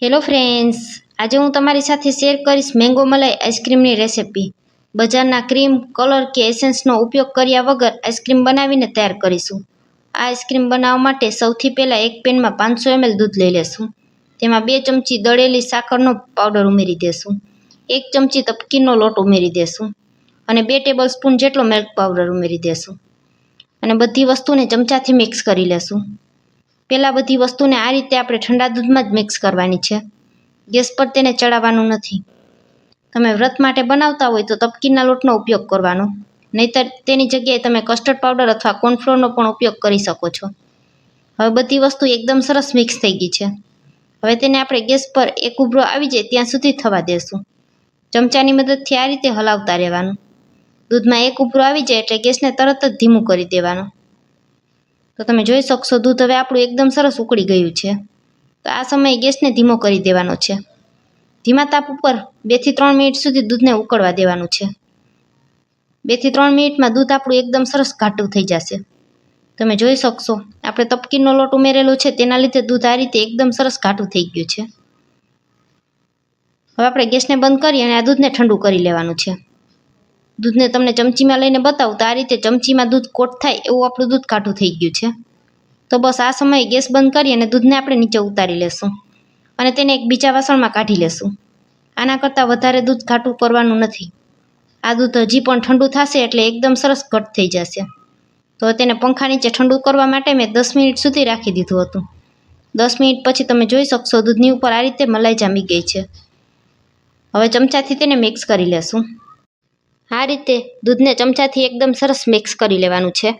Hello friends આજે હું તમારી સાથે શેર કરીશ મેંગો મલાઈ આઈસ્ક્રીમની રેસિપી બજારના ક્રીમ કલર કે એસેન્સનો ઉપયોગ કર્યા વગર આઈસ્ક્રીમ બનાવીને તૈયાર કરીશું. આ આઈસ્ક્રીમ બનાવવા માટે સૌથી પહેલાં એક પેનમાં પાંચસો એમએલ દૂધ લઈ લેશું. તેમાં બે ચમચી દળેલી સાકરનો પાવડર ઉમેરી દેશું. એક ચમચી તપકીનો લોટ ઉમેરી દેશું. અને બે ટેબલ સ્પૂન જેટલો મિલ્ક પાવડર ઉમેરી દેશું. અને બધી વસ્તુને ચમચાથી મિક્સ કરી લેશું. પહેલાં બધી વસ્તુને આ રીતે આપણે ઠંડા દૂધમાં જ મિક્સ કરવાની છે. ગેસ પર તેને ચડાવવાનું નથી. તમે વ્રત માટે બનાવતા હોય તો તપકીના લોટનો ઉપયોગ કરવાનો. નહીતર તેની જગ્યાએ તમે કસ્ટર્ડ પાવડર અથવા કોર્નફ્લોરનો પણ ઉપયોગ કરી શકો છો. હવે બધી વસ્તુ એકદમ સરસ મિક્સ થઈ ગઈ છે. હવે તેને આપણે ગેસ પર એક ઉભરો આવી જાય ત્યાં સુધી થવા દેશું. ચમચાની મદદથી આ રીતે હલાવતા રહેવાનું. દૂધમાં એક ઉભરો આવી જાય એટલે ગેસને તરત જ ધીમું કરી દેવાનું. તો તમે જોઈ શકશો, દૂધ હવે આપણું એકદમ સરસ ઉકળી ગયું છે. તો આ સમયે ગેસને ધીમો કરી દેવાનો છે. ધીમા તાપ ઉપર બેથી ત્રણ મિનિટ સુધી દૂધને ઉકળવા દેવાનું છે. બેથી ત્રણ મિનિટમાં દૂધ આપણું એકદમ સરસ ઘાટું થઈ જશે. તમે જોઈ શકશો, આપણે તપકીનો લોટ ઉમેરેલો છે, તેના લીધે દૂધ આ રીતે એકદમ સરસ ઘાટું થઈ ગયું છે. હવે આપણે ગેસને બંધ કરી અને આ દૂધને ઠંડુ કરી લેવાનું છે. દૂધને તમને ચમચીમાં લઈને બતાવું, તો આ રીતે ચમચીમાં દૂધ કોટ થાય એવું આપણું દૂધ કાઢું થઈ ગયું છે. તો બસ આ સમયે ગેસ બંધ કરી અને દૂધને આપણે નીચે ઉતારી લેશું અને તેને એક બીજા વાસણમાં કાઢી લેશું. આના કરતાં વધારે દૂધ ઘાટું કરવાનું નથી. આ દૂધ હજી પણ ઠંડુ થશે એટલે એકદમ સરસ ઘટ થઈ જશે. તો તેને પંખા નીચે ઠંડુ કરવા માટે મેં દસ મિનિટ સુધી રાખી દીધું હતું. દસ મિનિટ પછી તમે જોઈ શકશો દૂધની ઉપર આ રીતે મલાઈ જામી ગઈ છે. હવે ચમચાથી તેને મિક્સ કરી લેશું. આ રીતે દૂધને ચમચાથી એકદમ સરસ મિક્સ કરી લેવાનું છે.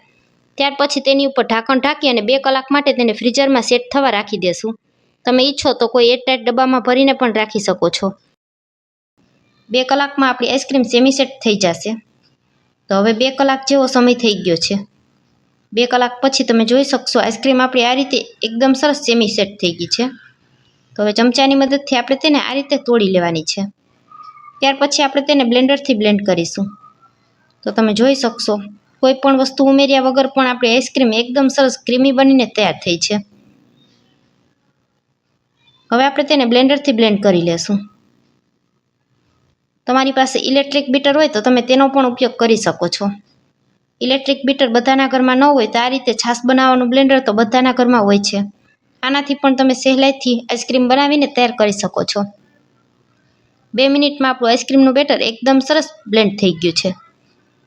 ત્યાર પછી તેની ઉપર ઢાંકણ ઢાંકી અને બે કલાક માટે તેને ફ્રીઝરમાં સેટ થવા રાખી દેશું. તમે ઈચ્છો તો કોઈ એરટાઈટ ડબ્બામાં ભરીને પણ રાખી શકો છો. બે કલાકમાં આપણી આઈસ્ક્રીમ સેમી સેટ થઈ જશે. તો હવે બે કલાક જેવો સમય થઈ ગયો છે. બે કલાક પછી તમે જોઈ શકશો આઈસ્ક્રીમ આપણી આ રીતે એકદમ સરસ સેમી સેટ થઈ ગઈ છે. તો હવે ચમચાની મદદથી આપણે તેને આ રીતે તોડી લેવાની છે. ત્યાર પછી આપણે તેને બ્લેન્ડરથી બ્લેન્ડ કરીશું. તો તમે જોઈ શકશો, કોઈ પણ વસ્તુ ઉમેર્યા વગર પણ આપણી આઈસ્ક્રીમ એકદમ સરસ ક્રીમી બનીને તૈયાર થઈ છે. હવે આપણે તેને બ્લેન્ડરથી બ્લેન્ડ કરી લેશું. તમારી પાસે ઇલેક્ટ્રિક બીટર હોય તો તમે તેનો પણ ઉપયોગ કરી શકો છો. ઇલેક્ટ્રિક બીટર બધાના ઘરમાં ન હોય તો આ રીતે છાશ બનાવવાનું બ્લેન્ડર તો બધાના ઘરમાં હોય છે. આનાથી પણ તમે સહેલાઈથી આઈસ્ક્રીમ બનાવીને તૈયાર કરી શકો છો. બે મિનિટમાં આપણું આઈસ્ક્રીમનું બેટર એકદમ સરસ બ્લેન્ડ થઈ ગયું છે.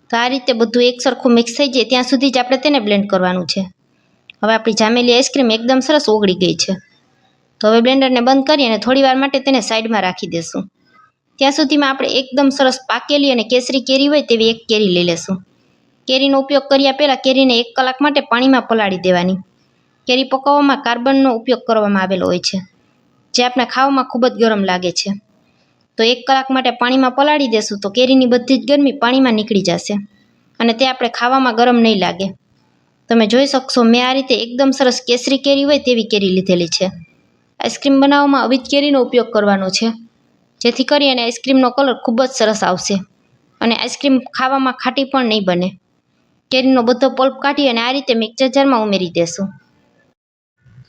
તો આ રીતે બધું એક સરખું મિક્સ થઈ જાય ત્યાં સુધી જ આપણે તેને બ્લેન્ડ કરવાનું છે. હવે આપણી જામેલી આઈસ્ક્રીમ એકદમ સરસ ઓગળી ગઈ છે. તો હવે બ્લેન્ડરને બંધ કરી અને થોડી વાર માટે તેને સાઈડમાં રાખી દેશું. ત્યાં સુધીમાં આપણે એકદમ સરસ પાકેલી અને કેસરી કેરી હોય તેવી એક કેરી લઈ લેશું. કેરીનો ઉપયોગ કર્યા પહેલાં કેરીને એક કલાક માટે પાણીમાં પલાળી દેવાની. કેરી પકવવામાં કાર્બનનો ઉપયોગ કરવામાં આવેલો હોય છે, જે આપણા ખાવામાં ખૂબ જ ગરમ લાગે છે. તો એક કલાક માટે પાણીમાં પલાળી દેશું તો કેરીની બધી જ ગરમી પાણીમાં નીકળી જશે. અને તે આપણે ખાવામાં ગરમ નહીં લાગે. તમે જોઈ શકશો મેં આ રીતે એકદમ સરસ કેસરી કેરી હોય તેવી કેરી લીધેલી છે. આઈસ્ક્રીમ બનાવવામાં આવી જ કેરીનો ઉપયોગ કરવાનો છે. જેથી કરી અને આઈસ્ક્રીમનો કલર ખૂબ જ સરસ આવશે. અને આઈસ્ક્રીમ ખાવામાં ખાટી પણ નહીં બને. કેરીનો બધો પલ્પ કાઢી અને આ રીતે મિક્સર જારમાં ઉમેરી દેશું.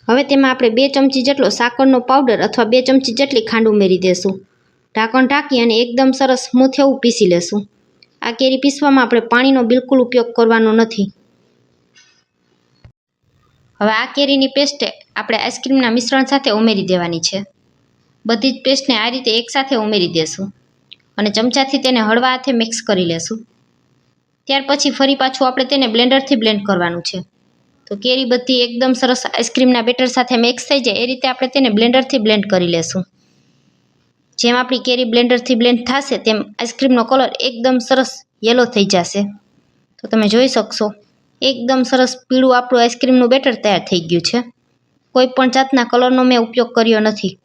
હવે તેમાં આપણે બે ચમચી જેટલો સાકરનો પાવડર અથવા બે ચમચી જેટલી ખાંડ ઉમેરી દેશું. ઢાંકણ ઢાંકી અને એકદમ સરસ સ્મૂથ એવું પીસી લેશું. આ કેરી પીસવામાં આપણે પાણીનો બિલકુલ ઉપયોગ કરવાનો નથી. હવે આ કેરીની પેસ્ટ આપણે આઈસ્ક્રીમના મિશ્રણ સાથે ઉમેરી દેવાની છે. બધી જ પેસ્ટને આ રીતે એકસાથે ઉમેરી દેશું અને ચમચાથી તેને હળવા હાથે મિક્સ કરી લેશું. ત્યાર પછી ફરી પાછું આપણે તેને બ્લેન્ડરથી બ્લેન્ડ કરવાનું છે. તો કેરી બધી એકદમ સરસ આઈસ્ક્રીમના બેટર સાથે મિક્સ થઈ જાય એ રીતે આપણે તેને બ્લેન્ડરથી બ્લેન્ડ કરી લેશું. જેમ આપણી કેરી બ્લેન્ડરથી બ્લેન્ડ થશે, તેમ આઈસ્ક્રીમનો કલર એકદમ સરસ યલો થઈ જશે. તો તમે જોઈ શકશો, એકદમ સરસ પીળું આપણું આઈસ્ક્રીમનું બેટર તૈયાર થઈ ગયું છે. કોઈ પણ જાતના કલરનો મેં ઉપયોગ કર્યો નથી.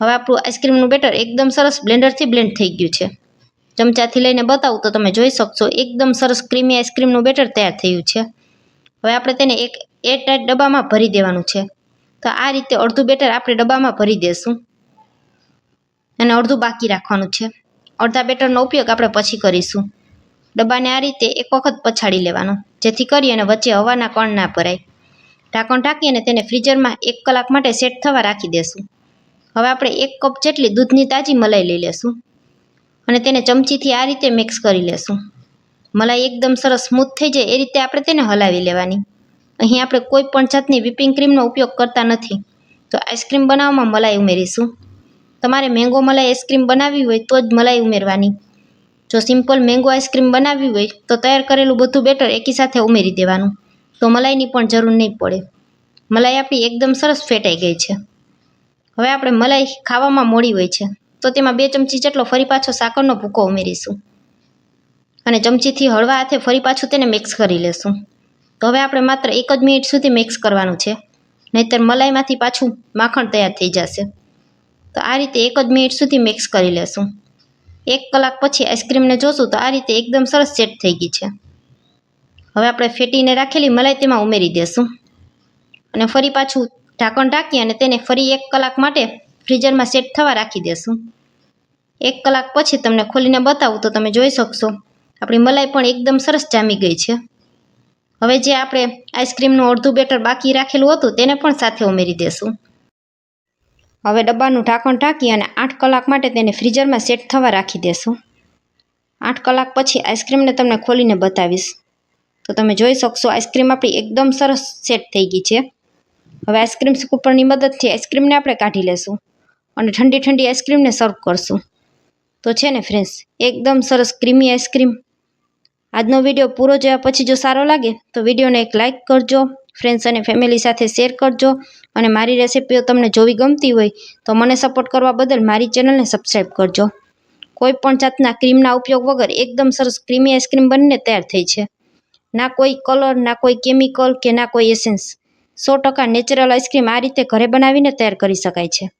હવે આપણું આઈસ્ક્રીમનું બેટર એકદમ સરસ બ્લેન્ડરથી બ્લેન્ડ થઈ ગયું છે. ચમચાથી લઈને બતાવું તો તમે જોઈ શકશો, એકદમ સરસ ક્રીમી આઈસ્ક્રીમનું બેટર તૈયાર થયું છે. હવે આપણે તેને એક એરટાઈટ ડબ્બામાં ભરી દેવાનું છે. તો આ રીતે અડધું બેટર આપણે ડબ્બામાં ભરી દેશું. અને અડધું બાકી રાખવાનું છે. અડધા બેટરનો ઉપયોગ આપણે પછી કરીશું. ડબ્બાને આ રીતે એક વખત પછાડી લેવાનો, જેથી કરી અને વચ્ચે હવાના કણ ના ભરાય. ઢાંકણ ઢાંકી અને તેને ફ્રીઝરમાં એક કલાક માટે સેટ થવા રાખી દેશું. હવે આપણે એક કપ જેટલી દૂધની તાજી મલાઈ લઈ લેશું અને તેને ચમચીથી આ રીતે મિક્સ કરી લેશું. મલાઈ એકદમ સરસ સ્મૂથ થઈ જાય એ રીતે આપણે તેને હલાવી લેવાની. અહીં આપણે કોઈ પણ જાતની વિપિંગ ક્રીમનો ઉપયોગ કરતા નથી. તો આઈસ્ક્રીમ બનાવવામાં મલાઈ ઉમેરીશું. તમારે મેંગો મલાઈ આઈસ્ક્રીમ બનાવવી હોય તો જ મલાઈ ઉમેરવાની. જો સિમ્પલ મેંગો આઈસ્ક્રીમ બનાવવી હોય તો તૈયાર કરેલું બધું બેટર એકી સાથે ઉમેરી દેવાનું. તો મલાઈની પણ જરૂર નહીં પડે. મલાઈ આપણી એકદમ સરસ ફેટાઈ ગઈ છે. હવે આપણે મલાઈ ખાવામાં મોડી હોય છે. તો તેમાં બે ચમચી જેટલો ફરી પાછો સાકરનો ભૂકો ઉમેરીશું. અને ચમચીથી હળવા હાથે ફરી પાછું તેને મિક્સ કરી લેશું. તો હવે આપણે માત્ર એક જ મિનિટ સુધી મિક્સ કરવાનું છે. નહીંતર મલાઈમાંથી પાછું માખણ તૈયાર થઈ જશે. તો આ રીતે એક જ મિનિટ સુધી મિક્સ કરી લેશું. એક કલાક પછી આઈસ્ક્રીમને જોશું તો આ રીતે એકદમ સરસ સેટ થઈ ગઈ છે. હવે આપણે ફેટીને રાખેલી મલાઈ તેમાં ઉમેરી દેશું. અને ફરી પાછું ઢાંકણ ઢાંકી અને તેને ફરી એક કલાક માટે ફ્રીઝરમાં સેટ થવા રાખી દેશું. એક કલાક પછી તમને ખોલીને બતાવું તો તમે જોઈ શકશો. આપણી મલાઈ પણ એકદમ સરસ જામી ગઈ છે. હવે જે આપણે આઈસ્ક્રીમનું અડધું બેટર બાકી રાખેલું હતું તેને પણ સાથે ઉમેરી દેશું. હવે ડબ્બાનું ઢાંકણ ઢાંકી અને આઠ કલાક માટે તેને ફ્રીઝરમાં સેટ થવા રાખી દેશું. આઠ કલાક પછી આઈસ્ક્રીમને તમને ખોલીને બતાવીશ. તો તમે જોઈ શકશો આઈસ્ક્રીમ આપણી એકદમ સરસ સેટ થઈ ગઈ છે. હવે આઈસ્ક્રીમ સ્કૂપરની મદદથી આઈસ્ક્રીમને આપણે કાઢી લેશું અને ઠંડી ઠંડી આઈસ્ક્રીમને સર્વ કરશું. તો છે ને ફ્રેન્ડ્સ, એકદમ સરસ ક્રીમી આઈસ્ક્રીમ. આજનો વીડિયો પૂરો જોયા પછી જો સારો લાગે તો વિડીયોને એક લાઇક કરજો. ફ્રેન્ડ્સ અને ફેમિલી સાથે શેર કરજો. અને મારી રેસિપીઓ તમને જોવી ગમતી હોય, તો મને સપોર્ટ કરવા બદલ મારી ચેનલને સબસ્ક્રાઈબ કરજો. કોઈ પણ જાતના ક્રીમના ઉપયોગ વગર એકદમ સરસ ક્રીમી આઈસ્ક્રીમ બનીને તૈયાર થઈ છે. ના કોઈ કલર ના કોઈ કેમિકલ કે ના કોઈ એસેન્સ સો ટકા નેચરલ આઈસ્ક્રીમ આ રીતે ઘરે બનાવીને તૈયાર કરી શકાય છે.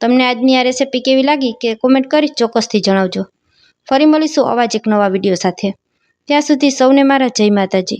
તમને આજની આ રેસિપી કેવી લાગી કે કોમેન્ટ કરી ચોક્કસથી જણાવજો. ફરી મળીશું આવા જ એક નવા વીડિયો સાથે. ત્યાં સુધી સૌને મારા જય માતાજી.